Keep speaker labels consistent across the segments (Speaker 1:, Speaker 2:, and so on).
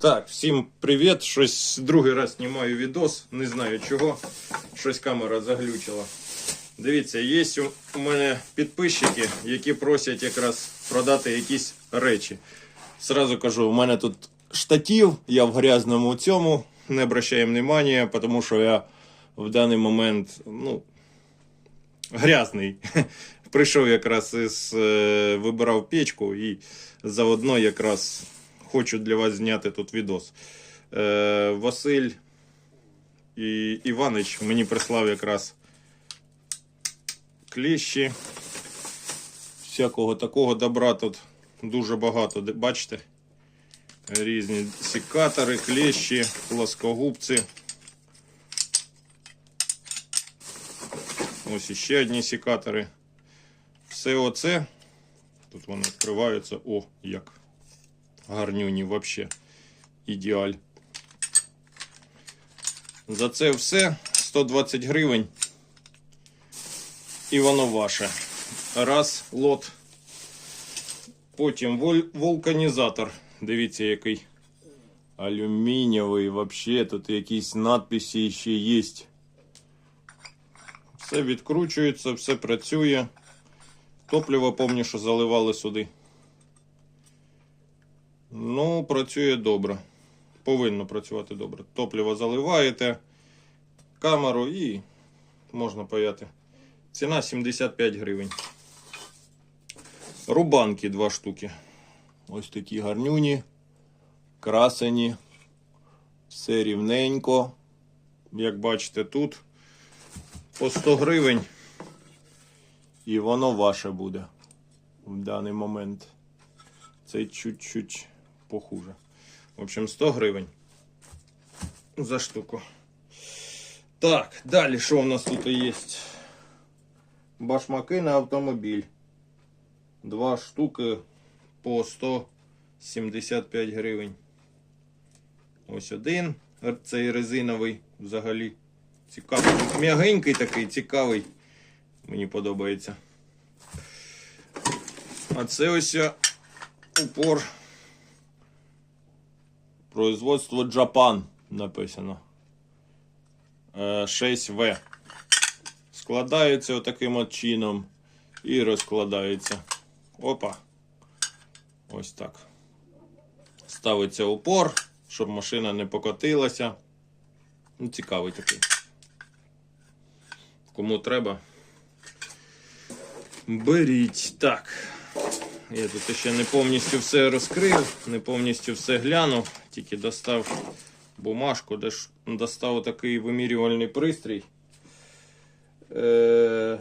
Speaker 1: Так, всім привіт. Щось другий раз знімаю відос, не знаю чого. Щось камера заглючила. Дивіться, є у мене підписчики, які просять якраз продати якісь речі. Сразу кажу, у мене тут штатів, я в грязному цьому, не обращаємо внимання, тому що я в даний момент, ну, грязний. Прийшов якраз із е, вибирав печку і заодно якраз хочу для вас зняти тут відос. Е, Василь і Іванич мені прислав якраз кліщі. Всякого такого добра тут дуже багато. Бачите? Різні сікатори, кліщі, плоскогубці. Ось іще одні сікатори. Все оце. Тут вони відкриваються. О, як гарнюні вообще. Ідеаль. За це все 120 гривень. І воно ваше. Раз лот. Потім вулканізатор. Дивіться, який алюмінієвий. Вообще тут якісь надписи ще є. Все відкручується, все працює. Топливо, помню, що заливали сюди. Ну, працює добре. Повинно працювати добре. Топливо заливаєте, камеру і можна паяти. Ціна 75 гривень. Рубанки два штуки. Ось такі гарнюні, красені. Все рівненько. Як бачите, тут по 100 гривень. І воно ваше буде в даний момент. Це чуть-чуть похуже. В общем, 100 гривень за штуку. Так, далі що у нас тут є? Башмаки на автомобіль. Два штуки по 175 гривень. Ось один. Цей резиновий взагалі. Цікавий. М'ягенький такий, цікавий. Мені подобається. А це ось упор. Производство Japan написано. Е, 6В. Складається отаким от чином і розкладається. Опа. Ось так. Ставиться упор, щоб машина не покотилася. Ну, цікавий такий. Кому треба. Беріть. Так. Я тут ще не повністю все розкрив, не повністю все глянув, тільки достав бумажку, де ж достав такий вимірювальний пристрій. Е-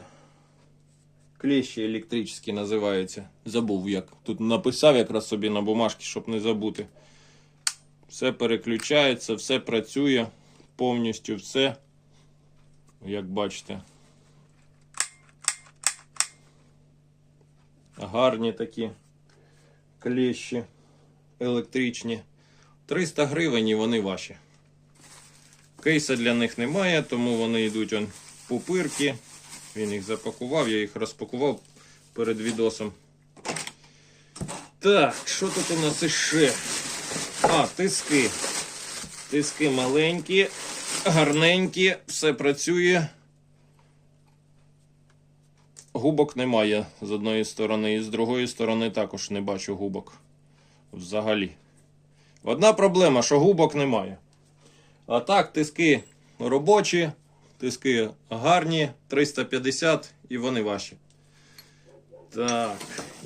Speaker 1: Клещі електричні називаються. Забув як. Тут написав якраз собі на бумажці, щоб не забути. Все переключається, все працює, повністю все. Як бачите. Гарні такі клещі електричні. 300 гривень і вони ваші. Кейса для них немає, тому вони йдуть он в пупирки. Він їх запакував, я їх розпакував перед відосом. Так, що тут у нас іще? А, тиски. Тиски маленькі, гарненькі, все працює. Губок немає з одної сторони, і з другої сторони також не бачу губок. Взагалі. Одна проблема, що губок немає. А так, тиски робочі, тиски гарні, 350 і вони ваші. Так,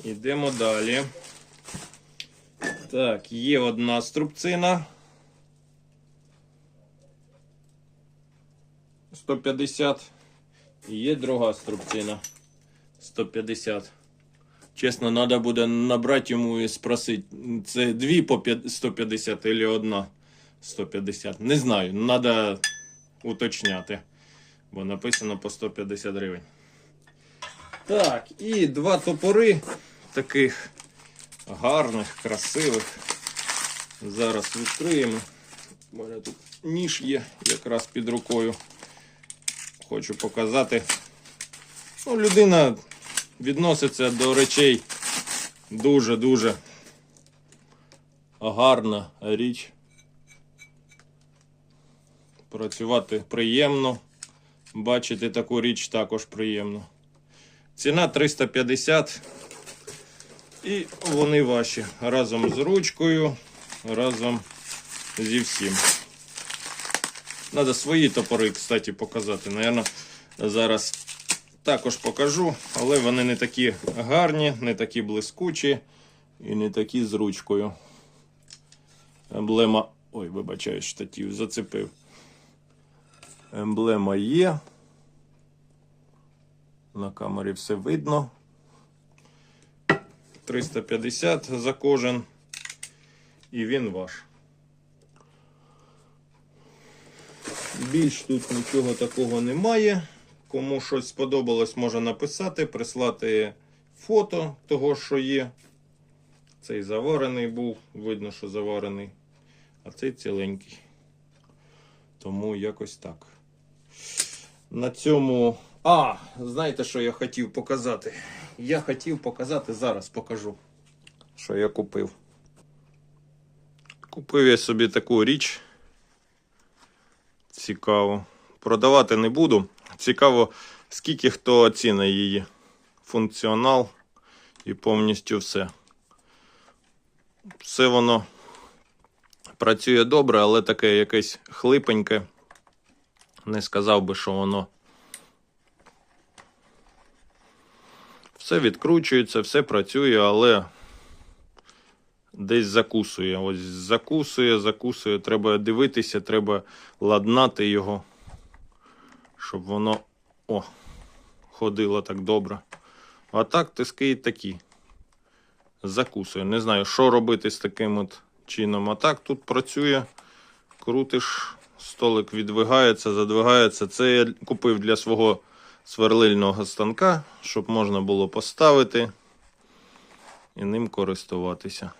Speaker 1: ідемо далі. Так, є одна струбцина. 150. І є друга струбцина. 150. Чесно, треба буде набрати йому і спросити, це дві по 150 чи одна 150. Не знаю, треба уточняти. Бо написано по 150 гривень. Так, і два топори таких гарних, красивих. Зараз відкриємо. У мене тут ніж є якраз під рукою. Хочу показати. Ну, людина відноситься до речей дуже-дуже гарна річ. Працювати приємно. Бачити таку річ також приємно. Ціна 350. І вони ваші. Разом з ручкою, разом зі всім. Надо свої топори, кстати, показати. Наверно, зараз також покажу, але вони не такі гарні, не такі блискучі і не такі з ручкою. Емблема. Ой, вибачаю, штатів зацепив. Емблема є. На камері все видно. 350 за кожен. І він ваш. Більш тут нічого такого немає. Кому щось сподобалось, може написати, прислати фото того, що є. Цей заварений був, видно, що заварений, а цей ціленький. Тому якось так. На цьому. А, знаєте, що я хотів показати? Я хотів показати, зараз покажу, що я купив. Купив я собі таку річ. Цікаво. Продавати не буду. Цікаво, скільки хто оцінить її функціонал і повністю все. Все воно працює добре, але таке якесь хлипеньке. Не сказав би, що воно. Все відкручується, все працює, але десь закусує. Ось закусує, закусує. Треба дивитися, треба ладнати його, щоб воно о, ходило так добре. А так тиски такі. Закусує. Не знаю, що робити з таким от чином. А так тут працює, крутиш, столик відвигається, задвигається. Це я купив для свого сверлильного станка, щоб можна було поставити і ним користуватися.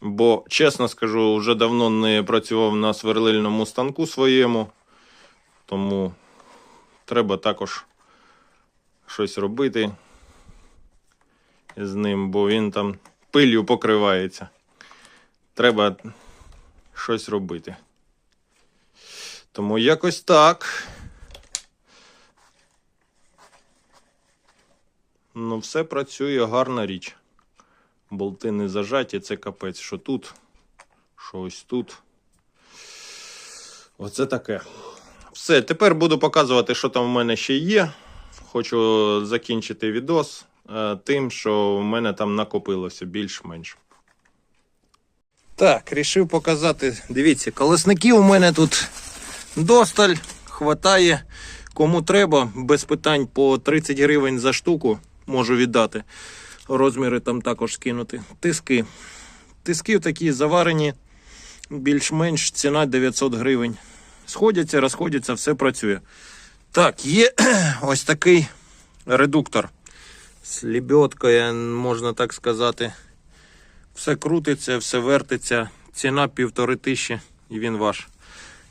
Speaker 1: Бо, чесно скажу, вже давно не працював на сверлильному станку своєму, тому треба також щось робити з ним, бо він там пилью покривається. Треба щось робити. Тому якось так. Ну, все працює, гарна річ. Болти не зажаті, це капець, що тут, що ось тут. Оце таке. Все, тепер буду показувати, що там в мене ще є. Хочу закінчити відос е, тим, що в мене там накопилося більш-менш. Так, рішив показати. Дивіться, колесників у мене тут досталь, хватає. Кому треба, без питань по 30 гривень за штуку можу віддати. Розміри там також скинути. Тиски. Тиски такі заварені, більш-менш ціна 900 гривень. Сходяться, розходяться, все працює. Так, є ось такий редуктор. З лебедкою, можна так сказати. Все крутиться, все вертиться. Ціна півтори тисячі і він ваш.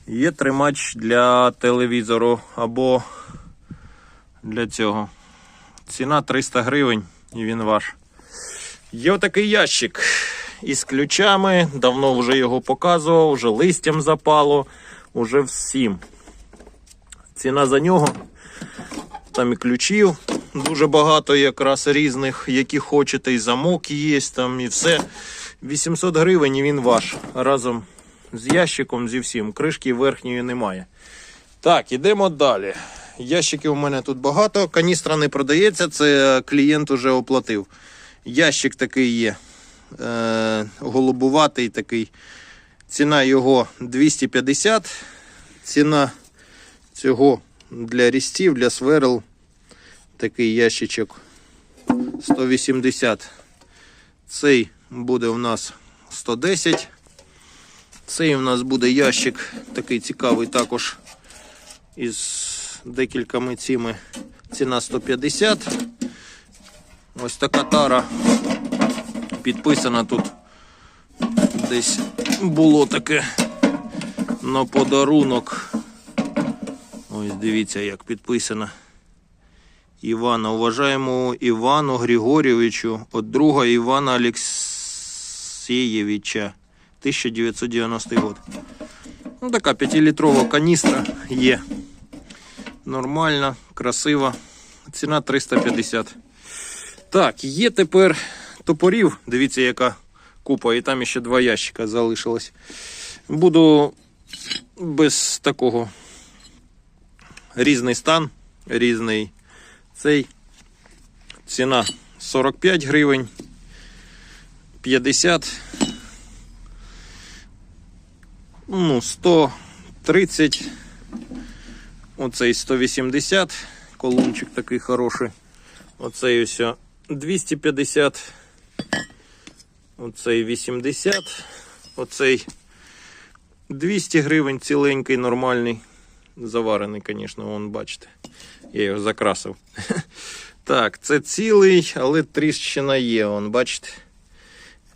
Speaker 1: Є тримач для телевізору або для цього. Ціна 300 гривень і він ваш. Є отакий ящик із ключами. Давно вже його показував, вже листям запало, уже всім. Ціна за нього. Там і ключів дуже багато якраз різних, які хочете, і замок є там, і все. 800 гривень і він ваш. Разом з ящиком, зі всім. Кришки верхньої немає. Так, ідемо далі. Ящиків у мене тут багато. Каністра не продається, це клієнт уже оплатив. Ящик такий є. Е, голубуватий такий. Ціна його 250. Ціна цього для різців, для сверл. Такий ящичок 180. Цей буде у нас 110. Цей у нас буде ящик такий цікавий також із декількома цими. Ціна 150. Ось така тара підписана тут. Десь було таке на подарунок. Ось дивіться, як підписано. Івана, уважаємо Івану Григорьовичу от друга Івана Алексеєвича, 1990 год. Ну, така 5-літрова каністра є. Нормальна, красива. Ціна 350. Так, є тепер топорів. Дивіться, яка купа, і там ще два ящика залишилось. Буду без такого різний стан, різний цей. Ціна 45 гривень, 50, ну, 130, оцей 180, колунчик такий хороший. Оцей ось 250, оцей 80, оцей 200 гривень ціленький, нормальний. Заварений, звісно, вон бачите. Я його закрасив. Так, це цілий, але тріщина є, вон, бачите.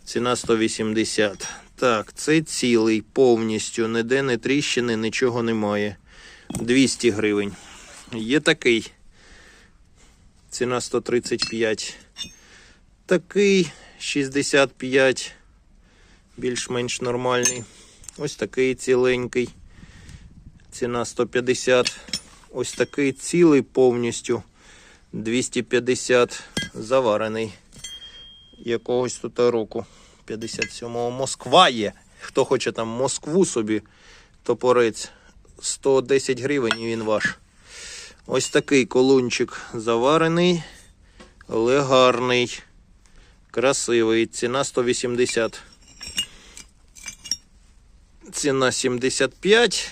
Speaker 1: Ціна 180. Так, це цілий повністю. Ніде не тріщини, нічого немає. 200 гривень. Є такий. Ціна 135. Такий 65. Більш-менш нормальний. Ось такий ціленький. Ціна 150. Ось такий цілий повністю. 250 заварений. Якогось тут року. 57-го Москва є. Хто хоче там Москву собі, топорець. 110 гривень він ваш. Ось такий колунчик заварений, але гарний, красивий. Ціна 180. Ціна 75.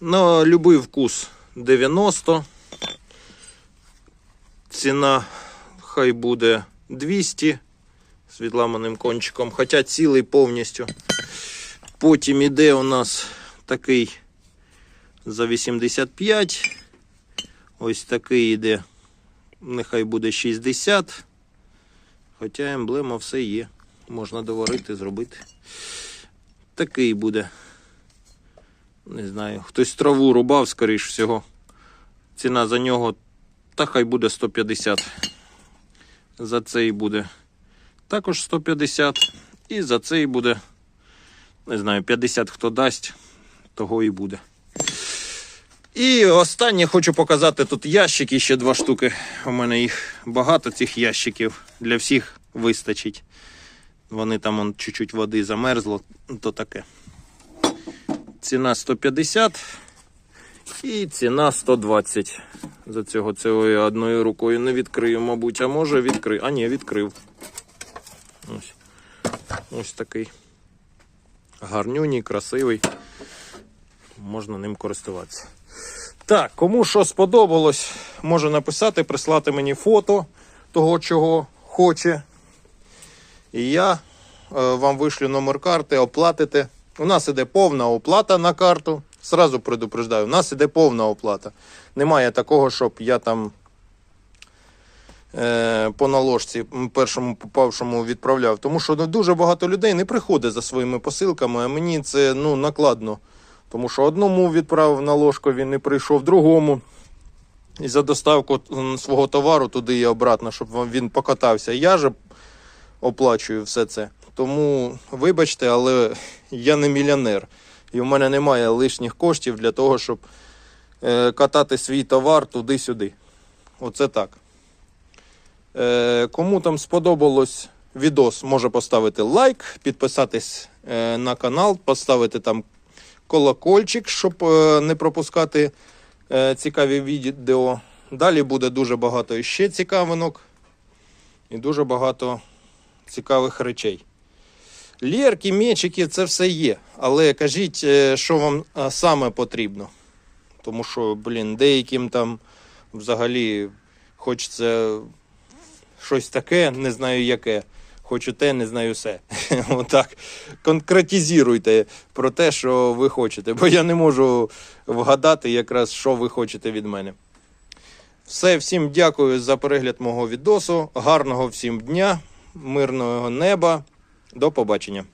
Speaker 1: На любий вкус 90. Ціна хай буде 200 з відламаним кончиком, хоча цілий повністю. Потім іде у нас такий за 85. Ось такий іде, нехай буде 60. Хоча емблема все є. Можна доварити, зробити. Такий буде. Не знаю, хтось траву рубав, скоріш всього. Ціна за нього, та хай буде 150. За цей буде також 150. І за цей буде, не знаю, 50 хто дасть, того і буде. І останнє хочу показати тут ящики, ще два штуки. У мене їх багато цих ящиків. Для всіх вистачить. Вони там он, чуть-чуть води замерзло, то таке. Ціна 150 і ціна 120. За цього цього одною рукою не відкрию, мабуть, а може відкрию. А ні, відкрив. Ось. Ось такий. Гарнюній, красивий. Можна ним користуватися. Так, кому що сподобалось, може написати, прислати мені фото того, чого хоче. І я е, вам вишлю номер карти, оплатите. У нас іде повна оплата на карту. Сразу предупреждаю, у нас іде повна оплата. Немає такого, щоб я там е, по наложці першому попавшому відправляв. Тому що ну, дуже багато людей не приходить за своїми посилками, а мені це ну, накладно. Тому що одному відправив на ложку, він не прийшов, другому. І за доставку свого товару туди і обратно, щоб він покатався. Я же оплачую все це. Тому, вибачте, але я не мільйонер. І в мене немає лишніх коштів для того, щоб е, катати свій товар туди-сюди. Оце так. Е, кому там сподобалось відос, може поставити лайк, підписатись е, на канал, поставити там колокольчик, щоб е, не пропускати е, цікаві відео. Далі буде дуже багато ще цікавинок і дуже багато цікавих речей. Лєрки, мечики, це все є. Але кажіть, е, що вам саме потрібно. Тому що, блін, деяким там взагалі хочеться щось таке, не знаю яке. Хочу те, не знаю все. Отак. Конкретізуйте про те, що ви хочете, бо я не можу вгадати якраз, що ви хочете від мене. Все, всім дякую за перегляд мого відосу. Гарного всім дня, мирного неба. До побачення.